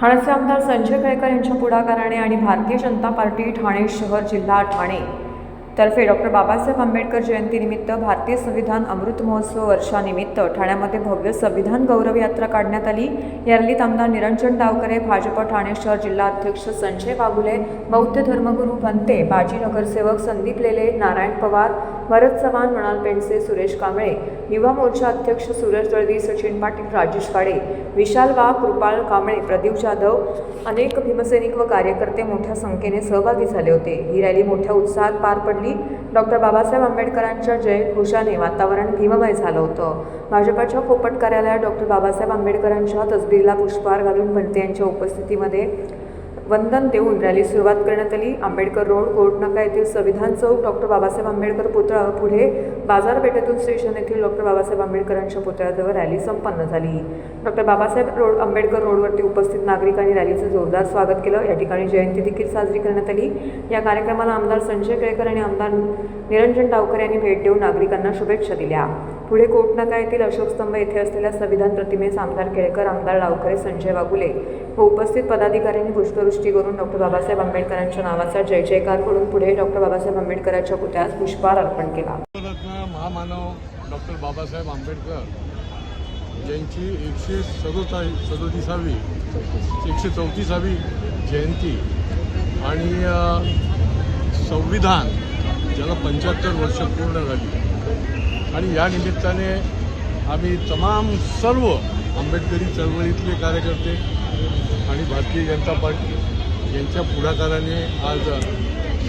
ठाण्याचे आमदार संजय केळकर यांच्या पुढाकाराने आणि भारतीय जनता पार्टी ठाणे शहर जिल्हा ठाणे. तर्फे डॉक्टर बाबासाहेब आंबेडकर जयंतीनिमित्त भारतीय संविधान अमृत महोत्सव वर्षानिमित्त ठाण्यामध्ये भव्य संविधान गौरव यात्रा काढण्यात आली. या रॅलीत आमदार निरंजन डावकरे भाजप ठाणे शहर जिल्हा अध्यक्ष संजय बागुले बौद्ध धर्मगुरू भंते बाजी नगरसेवक संदीप लेले नारायण पवार भरत चव्हाण मृणाल पेंडसे सुरेश कांबळे युवा मोर्चा अध्यक्ष सूरज दळवी सचिन पाटील राजेश काळे विशाल वाघ कृपाल कांबळे प्रदीप जाधव अनेक भीमसैनिक व कार्यकर्ते मोठ्या संख्येने सहभागी झाले होते. ही रॅली मोठ्या उत्साहात पार पडली. डॉक्टर बाबासाहेब आंबेडकरांच्या जयघोषाने वातावरण भीममय झालं होतं. भाजपाच्या कोपट कार्यालयात डॉक्टर बाबासाहेब आंबेडकरांच्या तसबीरला पुष्पहार घालून भंते यांच्या उपस्थितीमध्ये वंदन देऊन रॅली सुरुवात करण्यात आली. आंबेडकर रोड कोर्ट नाका येथील संविधान चौक डॉक्टर बाबासाहेब आंबेडकर पुतळा पुढे बाजारपेठेतून स्टेशन येथील डॉक्टर बाबासाहेब आंबेडकरांच्या पुतळ्याजवळ रॅली संपन्न झाली. डॉक्टर बाबासाहेब रोड आंबेडकर रोडवरती उपस्थित नागरिकांनी रॅलीचं जोरदार स्वागत केलं. या ठिकाणी जयंती देखील साजरी करण्यात आली. या कार्यक्रमाला आमदार संजय केळकर आणि आमदार निरंजन डावकर यांनी भेट देऊन नागरिकांना शुभेच्छा दिल्या. पुढे कोटनाका येथील अशोकस्तंभ येथे असलेल्या संविधान प्रतिमेस आमदार केळकर आमदार डावकरे संजय वागुले व उपस्थित पदाधिकाऱ्यांनी पुष्पवृष्टी करून डॉक्टर बाबासाहेब आंबेडकरांच्या नावाचा जय जयकार करून पुढे डॉक्टर बाबासाहेब आंबेडकरांच्या पुतळ्यास पुष्पहार अर्पण केला. रत्न महामानव डॉक्टर बाबासाहेब आंबेडकर यांची एकशे सदोतीस सदोतीसावी एकशे चौतीसावी जयंती आणि संविधान ज्याला पंच्याहत्तर वर्ष पूर्ण झाली. आणि या निमित्ताने आम्ही तमाम सर्व आंबेडकरी चळवळीतले कार्यकर्ते आणि भारतीय जनता पार्टी यांच्या पुढाकाराने आज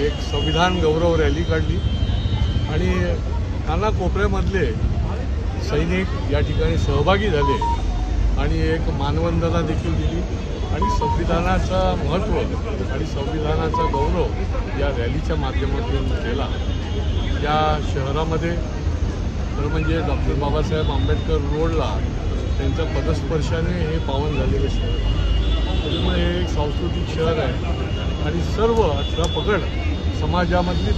एक संविधान गौरव रॅली काढली. आणि कानाकोपऱ्यामधले सैनिक या ठिकाणी सहभागी झाले आणि एक मानवंदना देखील दिली. आणि संविधानाचं महत्त्व आणि संविधानाचा गौरव या रॅलीच्या माध्यमातून केला. या शहरामध्ये तर म्हणजे डॉक्टर बाबासाहेब आंबेडकर रोडला त्यांच्या पदस्पर्शाने हे पावन झालेलं शहर त्याच्यामुळे हे एक सांस्कृतिक शहर आहे. आणि सर्व अठरा पगड समाजामधली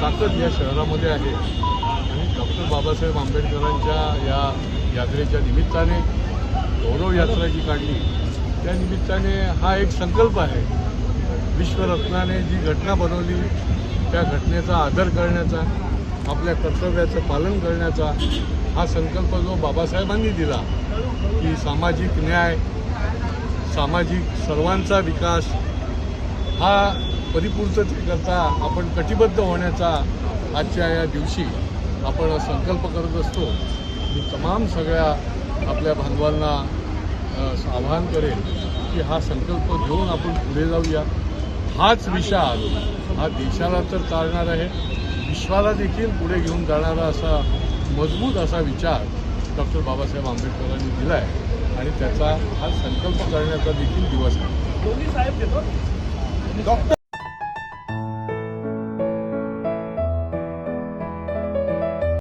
ताकद या शहरामध्ये आहे. आणि डॉक्टर बाबासाहेब आंबेडकरांच्या या यात्रेच्या निमित्ताने गौरव यात्रा जी काढली. त्या निमित्ताने हा एक संकल्प आहे. विश्वरत्नाने जी घटना बनवली त्या घटनेचा आदर करण्याचा आपल्या कर्तव्याचं पालन करण्याचा हा संकल्प जो बाबासाहेबांनी दिला की सामाजिक न्याय सामाजिक सर्वांचा विकास हा परिपूर्ततेकरता आपण कटिबद्ध होण्याचा आजच्या या दिवशी आपण संकल्प करत असतो. मी तमाम सगळ्या आपल्या बांधवांना आवाहन करेन की हा संकल्प घेऊन आपण पुढे जाऊया. हाच विचार हा देशाला तर चालणार आहे. विश्वाला देखील पुढे घेऊन जाणारा असा मजबूत असा विचार डॉक्टर बाबासाहेब आंबेडकरांनी दिला आहे आणि त्याचा हा संकल्प करण्याचा देखील दिवस आहे.